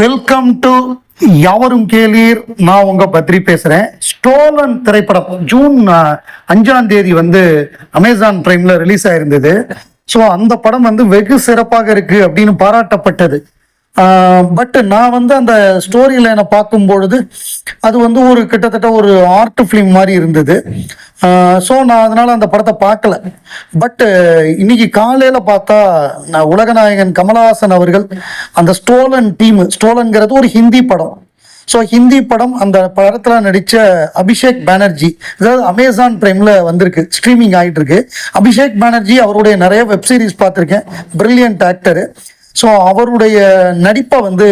Welcome to யாவரும் கேளீர். நான் உங்க பத்ரி பேசுறேன். ஸ்டோலன் திரைப்படம். ஜூன் அஞ்சாம் தேதி வந்து அமேசான் பிரைம்ல ரிலீஸ் ஆயிருந்தது. ஸோ அந்த படம் வந்து வெகு சிறப்பாக இருக்கு அப்படின்னு பாராட்டப்பட்டது. பட் நான் வந்து அந்த ஸ்டோரி லைனை பார்க்கும் பொழுது அது வந்து ஒரு கிட்டத்தட்ட ஒரு ஆர்ட் ஃபிலிம் மாதிரி இருந்தது. ஸோ நான் அதனால் அந்த படத்தை பார்க்கல. பட்டு இன்னைக்கு காலையில் பார்த்தா நான் உலகநாயகன் கமலஹாசன் அவர்கள் அந்த ஸ்டோலன் டீம் ஸ்டோலன்கிறது ஒரு ஹிந்தி படம். ஸோ ஹிந்தி படம் அந்த படத்தில் நடித்த அபிஷேக் பானர்ஜி அதாவது அமேசான் பிரைமில் வந்திருக்கு ஸ்ட்ரீமிங் ஆகிட்டு இருக்கு. அபிஷேக் பானர்ஜி அவருடைய நிறைய வெப் சீரிஸ் பார்த்துருக்கேன். பிரில்லியன்ட் ஆக்டரு ஸோ அவருடைய நடிப்பை வந்து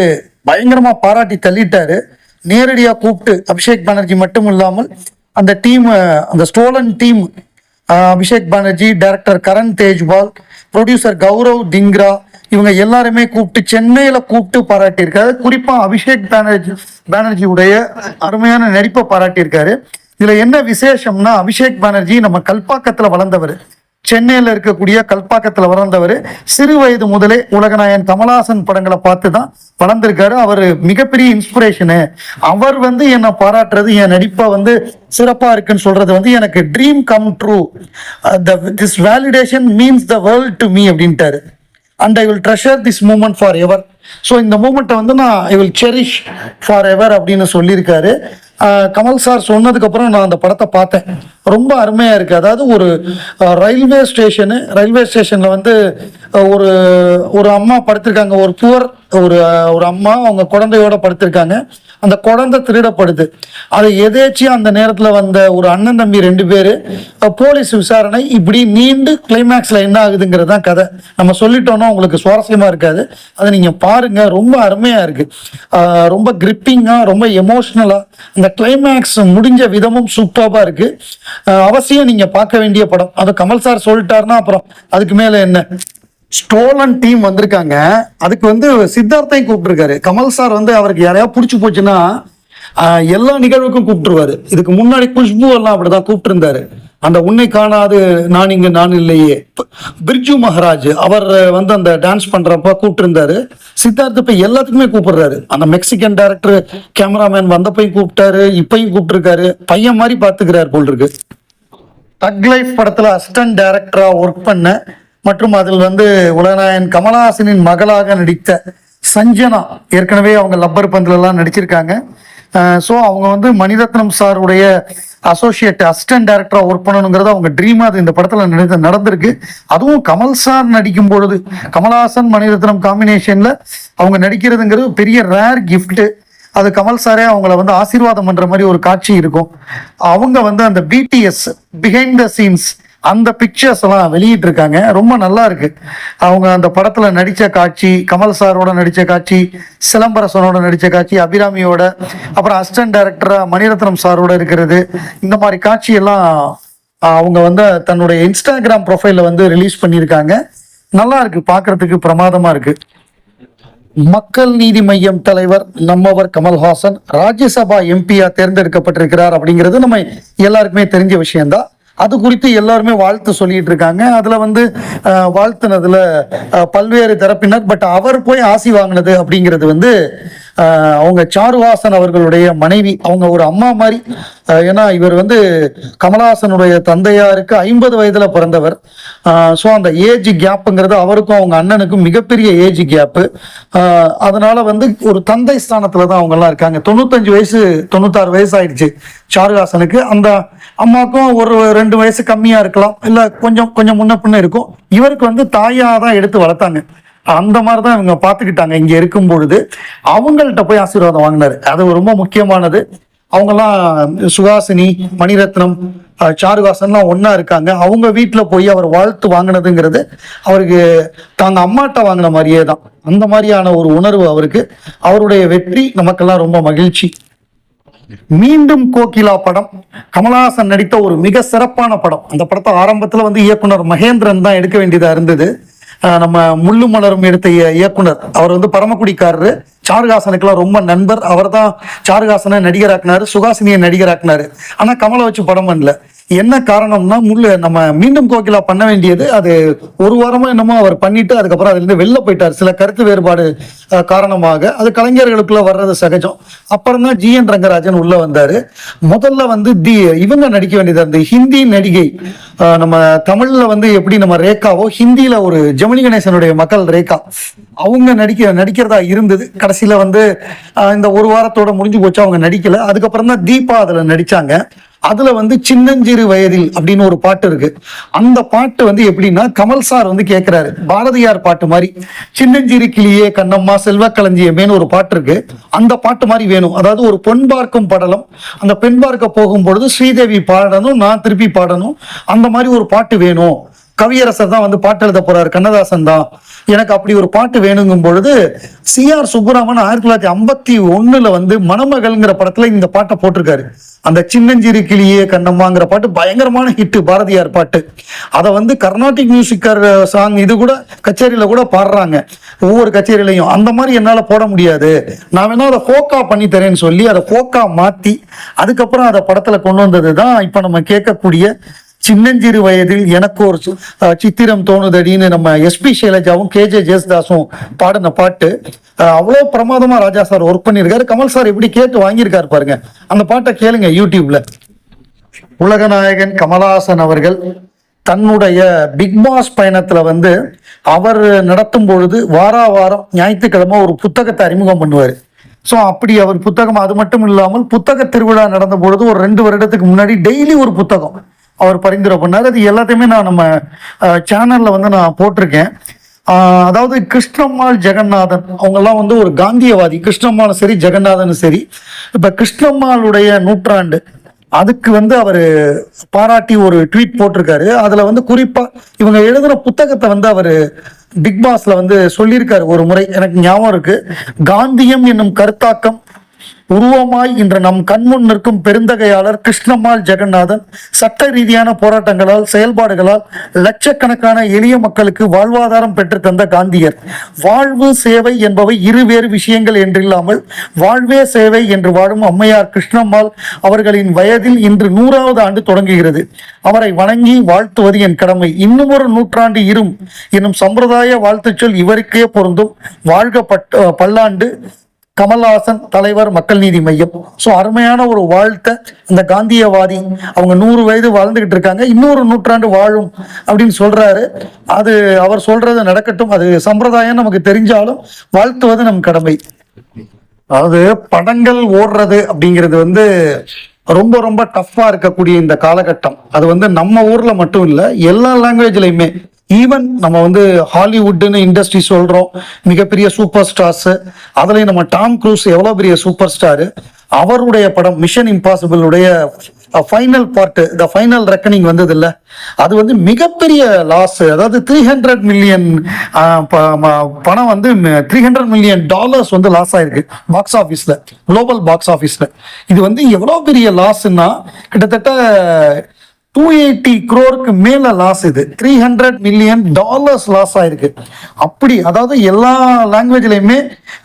பயங்கரமா பாராட்டி தள்ளிட்டாரு. நேரடியாக கூப்பிட்டு அபிஷேக் பானர்ஜி மட்டும் இல்லாமல் அந்த டீம் அந்த Stolen team Abhishek Banerjee director Karan Tejwal producer Gaurav Dhingra இவங்க எல்லாருமே கூப்பிட்டு சென்னையில கூப்பிட்டு பாராட்டியிருக்காரு. குறிப்பா அபிஷேக் பானர்ஜி பானர்ஜியுடைய அருமையான நடிப்பை பாராட்டியிருக்காரு. இதுல என்ன விசேஷம்னா அபிஷேக் பானர்ஜி நம்ம கல்பாக்கத்துல வளர்ந்தவர். சென்னையில் இருக்கக்கூடிய கல்பாக்கத்தில் வளர்ந்தவர் சிறு வயது முதலே உலகநாயன் கமலாசன் படங்களை பார்த்து தான் வளர்ந்துருக்காரு. அவர் மிகப்பெரிய இன்ஸ்பிரேஷனு அவர் வந்து என்னை பாராட்டுறது என் நடிப்பை வந்து சிறப்பாக இருக்குன்னு சொல்றது வந்து எனக்கு dream come true the this validation means the world to me அப்படின்ட்டாரு. And I will treasure this moment forever so இந்த மூமெண்ட்டை வந்து நான் I will cherish forever அப்படின்னு சொல்லியிருக்காரு. கமல் சார் சொன்னதுக்கப்புறம் நான் அந்த படத்தை பார்த்தேன். ரொம்ப அருமையாக இருக்குது அதாவது ஒரு ரயில்வே ஸ்டேஷனு ரயில்வே ஸ்டேஷனில் வந்து ஒரு ஒரு அம்மா படுத்திருக்காங்க. ஒரு புவர் ஒரு ஒரு அம்மா அவங்க குழந்தையோட படுத்திருக்காங்க. அந்த குழந்தை திருடப்படுது. அது எதேச்சியா அந்த நேரத்தில் வந்த ஒரு அண்ணன் தம்பி ரெண்டு பேர் போலீஸ் விசாரணை இப்படி நீண்டு கிளைமேக்ஸில் என்ன ஆகுதுங்கிறது தான் கதை. நம்ம சொல்லிட்டோம்னா உங்களுக்கு சுவாரஸ்யமாக இருக்காது. அதை நீங்கள் பாருங்க. ரொம்ப அருமையாக இருக்குது ரொம்ப கிரிப்பிங்காக ரொம்ப எமோஷ்னலாக அந்த கிளைமேக்ஸ் முடிஞ்ச விதமும் சூப்பராக இருக்குது அவசியம் நீங்கள் பார்க்க வேண்டிய படம். அது கமல் சார் சொல்லிட்டாருன்னா அப்புறம் அதுக்கு மேலே என்ன? ஸ்டோலன் டீம் வந்திருக்காங்க. அதுக்கு வந்து சித்தார்த்தையும் கூப்பிட்டுருக்காரு. கமல் சார் வந்து அவருக்கு யாரையா பிடிச்சி போச்சுன்னா எல்லா நிகழ்வுக்கும் கூப்பிட்டுருவாரு. இதுக்கு முன்னாடி குஷ்பு எல்லாம் அப்படிதான் கூப்பிட்டுருந்தாரு. அந்த உன்னை காணாது நான் இங்க நான் இல்லையே. பிரிஜு பிர்ஜு மகாராஜ் அவர் வந்து அந்த டான்ஸ் பண்றப்ப கூப்பிட்டுருந்தாரு. சித்தார்த்த இப்போ எல்லாத்துக்குமே கூப்பிடுறாரு. அந்த மெக்சிகன் டைரக்டர் கேமராமேன் வந்தப்பையும் கூப்பிட்டாரு இப்பையும் கூப்பிட்டுருக்காரு. பையன் மாதிரி பாத்துக்கிறாரு போல் இருக்கு. தக் லைஃப் படத்துல அசிஸ்டன்ட் டைரக்டரா ஒர்க் பண்ண மற்றும் அதில் வந்து உலகநாயன் கமலஹாசனின் மகளாக நடித்த சஞ்சனா. ஏற்கனவே அவங்க லப்பர் பந்திலெல்லாம் நடிச்சிருக்காங்க. ஸோ அவங்க வந்து மணிரத்னம் சாருடைய அசோசியேட் அசிஸ்டன்ட் டேரக்டராக ஒர்க் பண்ணணுங்கிறது அவங்க ட்ரீம் அது இந்த படத்தில் நடந்து நடந்திருக்கு. அதுவும் கமல் சார் நடிக்கும் பொழுது கமல்ஹாசன் மணிரத்னம் காம்பினேஷனில் அவங்க நடிக்கிறதுங்கிறது பெரிய ரேர் கிஃப்ட்டு அது கமல் சாரே அவங்கள வந்து ஆசீர்வாதம் பண்ணுற மாதிரி ஒரு காட்சி இருக்கும். அவங்க வந்து அந்த பிடிஎஸ் பிஹைண்ட் த சீன்ஸ் அந்த பிக்சர்ஸ் எல்லாம் வெளியிட்டு இருக்காங்க ரொம்ப நல்லா இருக்கு. அவங்க அந்த படத்துல நடிச்ச காட்சி கமல் சாரோட நடிச்ச காட்சி சிலம்பரசனோட நடிச்ச காட்சி அபிராமியோட அப்புறம் அசிஸ்டன்ட் டைரக்டரா மணிரத்னம் சாரோட இருக்கிறது. இந்த மாதிரி காட்சி எல்லாம் அவங்க வந்து தன்னுடைய இன்ஸ்டாகிராம் ப்ரொஃபைல வந்து ரிலீஸ் பண்ணியிருக்காங்க. நல்லா இருக்கு. பாக்குறதுக்கு பிரமாதமா இருக்கு. மக்கள் நீதி மையம் தலைவர் நம்மவர் கமல்ஹாசன் ராஜ்யசபா எம்பியா தேர்ந்தெடுக்கப்பட்டிருக்கிறார் அப்படிங்கிறது நம்ம எல்லாருக்குமே தெரிஞ்ச விஷயம்தான். அது குறித்து எல்லாருமே வாழ்த்து சொல்லிட்டு இருக்காங்க. அதுல வந்து வாழ்த்துனதுல பல்வேறு தரப்பினர் பட் அவர் போய் ஆசி வாங்கினது அப்படிங்கிறது வந்து அவங்க சாருஹாசன் அவர்களுடைய மனைவி அவங்க ஒரு அம்மா மாதிரி. ஏன்னா இவர் வந்து கமலஹாசனுடைய தந்தையாருக்கு ஐம்பது வயதுல பிறந்தவர். ஸோ அந்த ஏஜ் கேப்புங்கிறது அவருக்கும் அவங்க அண்ணனுக்கும் மிகப்பெரிய ஏஜ் கேப்பு. அதனால வந்து ஒரு தந்தை ஸ்தானத்துல தான் அவங்கெல்லாம் இருக்காங்க. தொண்ணூத்தஞ்சு வயசு தொண்ணூத்தாறு வயசு ஆயிடுச்சு சாருஹாசனுக்கு. அந்த அம்மாவுக்கும் ஒரு ரெண்டு வயசு கம்மியா இருக்கலாம். இல்லை கொஞ்சம் கொஞ்சம் முன்ன பின்ன இருக்கும். இவருக்கு வந்து தாயாக தான் எடுத்து வளர்த்தாங்க. அந்த மாதிரி தான் இவங்க பார்த்துக்கிட்டாங்க. இங்க இருக்கும் பொழுது அவங்கள்ட்ட போய் ஆசீர்வாதம் வாங்கினாரு. அது ரொம்ப முக்கியமானது. அவங்கெல்லாம் சுகாசினி மணிரத்னம் சாருகாசன்லாம் ஒன்றா இருக்காங்க. அவங்க வீட்டில் போய் அவர் வாழ்த்து வாங்கினதுங்கிறது அவருக்கு தாங்க அம்மாட்ட வாங்கின மாதிரியே தான். அந்த மாதிரியான ஒரு உணர்வு அவருக்கு. அவருடைய வெற்றி நமக்கெல்லாம் ரொம்ப மகிழ்ச்சி. மீண்டும் கோகிலா படம். கமலஹாசன் நடித்த ஒரு மிக சிறப்பான படம். அந்த படத்தை ஆரம்பத்தில் வந்து இயக்குனர் மகேந்திரன் தான் எடுக்க வேண்டியதாக இருந்தது. நம்ம முள்ளு மலரும் எடுத்த இயக்குனர். அவர் வந்து பரமக்குடிக்காரரு. சாருஹாசனுக்கெல்லாம் ரொம்ப நண்பர். அவர் தான் சாருகாசனை நடிகராக்குனாரு சுகாசினியை நடிகராக்குனாரு. ஆனா கமலை வச்சு படம் பண்ணல. என்ன காரணம்னா முள்ளு நம்ம மீண்டும் கோகிலா பண்ண வேண்டியது அது ஒரு வாரமா என்னமோ அவர் பண்ணிட்டு அதுக்கப்புறம் அதுல இருந்து வெளில போயிட்டார். சில கருத்து வேறுபாடு காரணமாக அது கலைஞர்களுக்குள்ள வர்றது சகஜம். அப்புறம் தான் ஜி என் ரங்கராஜன் உள்ள வந்தாரு. முதல்ல வந்து தி இவங்க நடிக்க வேண்டியது அந்த ஹிந்தி நடிகை நம்ம தமிழ்ல வந்து எப்படி நம்ம ரேகாவோ ஹிந்தியில ஒரு ஜெமினி கணேசனுடைய மக்கள் ரேகா. அவங்க நடிக்க நடிக்கிறதா இருந்தது. கடைசியில வந்து இந்த ஒரு வாரத்தோட முடிஞ்சு போச்சு அவங்க நடிக்கல. அதுக்கப்புறம் தான் தீபா அதுல நடிச்சாங்க. அதுல வந்து சின்னஞ்சிறு வயதில் அப்படின்னு ஒரு பாட்டு இருக்கு. அந்த பாட்டு வந்து எப்படின்னா கமல் சார் வந்து கேட்கிறாரு பாரதியார் பாட்டு மாதிரி சின்னஞ்சிறு கிளியே கண்ணம்மா செல்வக்களஞ்சியமேனு ஒரு பாட்டு இருக்கு. அந்த பாட்டு மாதிரி வேணும். அதாவது ஒரு பொன் பார்க்கும் படலம். அந்த பெண் பார்க்க போகும் பொழுது ஸ்ரீதேவி பாடணும் நான் திருப்பி பாடணும். அந்த மாதிரி ஒரு பாட்டு வேணும். கவியரசர் தான் வந்து பாட்டு எழுத போறாரு கண்ணதாசன் தான். எனக்கு அப்படி ஒரு பாட்டு வேணுங்கும் பொழுது சி ஆர் சுப்புராமன் ஆயிரத்தி தொள்ளாயிரத்தி ஐம்பத்தி ஒண்ணுல வந்து மணமகள்ங்கிற படத்துல இந்த பாட்டை போட்டிருக்காரு. அந்த சின்னஞ்சிறு கிளியே கண்ணம்மாங்கிற பாட்டு பயங்கரமான ஹிட்டு பாரதியார் பாட்டு. அதை வந்து கர்நாடிக் மியூசிக்கர் சாங் இது கூட கச்சேரியில கூட பாடுறாங்க. ஒவ்வொரு கச்சேரியிலையும். அந்த மாதிரி என்னால போட முடியாது. நான் வேணா அதை ஃபோக்கா பண்ணி தரேன்னு சொல்லி அதை ஃபோக்கா மாத்தி அதுக்கப்புறம் அதை படத்துல கொண்டு வந்தது தான் இப்ப நம்ம கேட்கக்கூடிய சின்னஞ்சிறு வயதில் எனக்கு ஒரு சித்திரம் தோணுதடின்னு நம்ம எஸ்பி சைலஜாவும் கேஜே ஜெயசுதாஸும் பாடின பாட்டு. அவ்வளோ பிரமாதமா ராஜா சார் ஒர்க் பண்ணியிருக்காரு. கமல் சார் எப்படி கேட்டு வாங்கியிருக்காரு பாருங்க. அந்த பாட்டை கேளுங்க யூடியூப்ல. உலகநாயகன் கமலஹாசன் அவர்கள் தன்னுடைய பிக் பாஸ் பயணத்துல வந்து அவர் நடத்தும் பொழுது வாரா வாரம் ஞாயிற்றுக்கிழமை ஒரு புத்தகத்தை அறிமுகம் பண்ணுவார். ஸோ அப்படி அவர் புத்தகம் அது மட்டும் இல்லாமல் புத்தக திருவிழா நடந்த பொழுது ஒரு ரெண்டு வருடத்துக்கு முன்னாடி டெய்லி ஒரு புத்தகம். அவர் பரிந்துரை பண்ணார். அது எல்லாத்தையுமே நான் நம்ம சேனலில் வந்து நான் போட்டிருக்கேன். அதாவது கிருஷ்ணம்மாள் ஜெகநாதன் அவங்கெல்லாம் வந்து ஒரு காந்தியவாதி. கிருஷ்ணம்மாளும் சரி ஜெகநாதனும் சரி. இப்போ கிருஷ்ணம்மாளுடைய நூற்றாண்டு அதுக்கு வந்து அவர் பாராட்டி ஒரு ட்வீட் போட்டிருக்காரு. அதில் வந்து குறிப்பாக இவங்க எழுதின புத்தகத்தை வந்து அவர் பிக் பாஸ்ல வந்து சொல்லியிருக்காரு ஒரு முறை. எனக்கு ஞாபகம் இருக்கு. காந்தியம் என்னும் கருத்தாக்கம் உருவமாய் இன்று நம் கண்முன் நிற்கும் பெருந்தகையாளர் கிருஷ்ணம்மாள் ஜெகநாதன் சட்ட ரீதியான போராட்டங்களால் செயல்பாடுகளால் லட்சக்கணக்கான எளிய மக்களுக்கு வாழ்வாதாரம் பெற்று தந்த காந்தியர். வாழ்வு சேவை என்பவை இருவேறு விஷயங்கள் என்றில்லாமல் வாழ்வே சேவை என்று வாழும் அம்மையார் கிருஷ்ணம்மாள் அவர்களின் வயதில் இன்று நூறாவது ஆண்டு தொடங்குகிறது. அவரை வணங்கி வாழ்த்துவது என் கடமை. இன்னும் ஒரு நூற்றாண்டு இரும். என்னும் சம்பிரதாய வாழ்த்துச் சொல் இவருக்கே பொருந்தும். வாழ்க பல்லாண்டு கமல்ஹாசன் தலைவர் மக்கள் நீதி மையம். ஸோ அருமையான ஒரு வாழ்த்தை இந்த காந்தியவாதி அவங்க நூறு வயது வாழ்ந்துகிட்டு இருக்காங்க. இன்னொரு நூற்றாண்டு வாழும் அப்படின்னு சொல்றாரு. அது அவர் சொல்றது நடக்கட்டும். அது சம்பிரதாயம் நமக்கு தெரிஞ்சாலும் வாழ்த்துவது நம் கடமை. அதாவது படங்கள் ஓடுறது அப்படிங்கிறது வந்து ரொம்ப ரொம்ப டஃப்பாக இருக்கக்கூடிய இந்த காலகட்டம். அது வந்து நம்ம ஊரில் மட்டும் இல்லை எல்லா லாங்குவேஜ்லையுமே ஈவன் நம்ம வந்து ஹாலிவுட்னு இண்டஸ்ட்ரி சொல்றோம் மிகப்பெரிய சூப்பர் ஸ்டார்ஸ் அதுலேயும் நம்ம டாம் க்ரூஸ் எவ்வளோ பெரிய சூப்பர் ஸ்டாரு அவருடைய படம் mission இம்பாசிபிளுடைய final part the final reckoning வந்தது இல்லை அது வந்து மிகப்பெரிய லாஸ் அதாவது த்ரீ ஹண்ட்ரட் மில்லியன் பணம் வந்து த்ரீ ஹண்ட்ரட் மில்லியன் டாலர்ஸ் வந்து லாஸ் ஆயிருக்கு பாக்ஸ் ஆஃபீஸில் குளோபல் பாக்ஸ் ஆஃபீஸில் இது வந்து எவ்வளோ பெரிய லாஸ்ன்னா கிட்டத்தட்ட டூ எயிட்டி குரோருக்கு மேல லாஸ் இது. Three hundred million dollars loss ஆயிருக்கு. அப்படி அதாவது எல்லா லாங்குவேஜ்லயுமே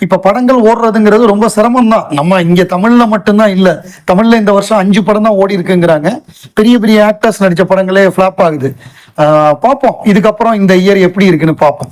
இப்ப படங்கள் ஓடுறதுங்கிறது ரொம்ப சிரமம் தான் நம்ம இங்க தமிழ்ல மட்டும்தான் இல்ல. தமிழ்ல இந்த வருஷம் அஞ்சு படம் தான் ஓடி இருக்குங்கிறாங்க. பெரிய பெரிய ஆக்டர்ஸ் நடிச்ச படங்களே ஃபிளாப் ஆகுது. பார்ப்போம். இதுக்கப்புறம் இந்த இயர் எப்படி இருக்குன்னு பார்ப்போம்.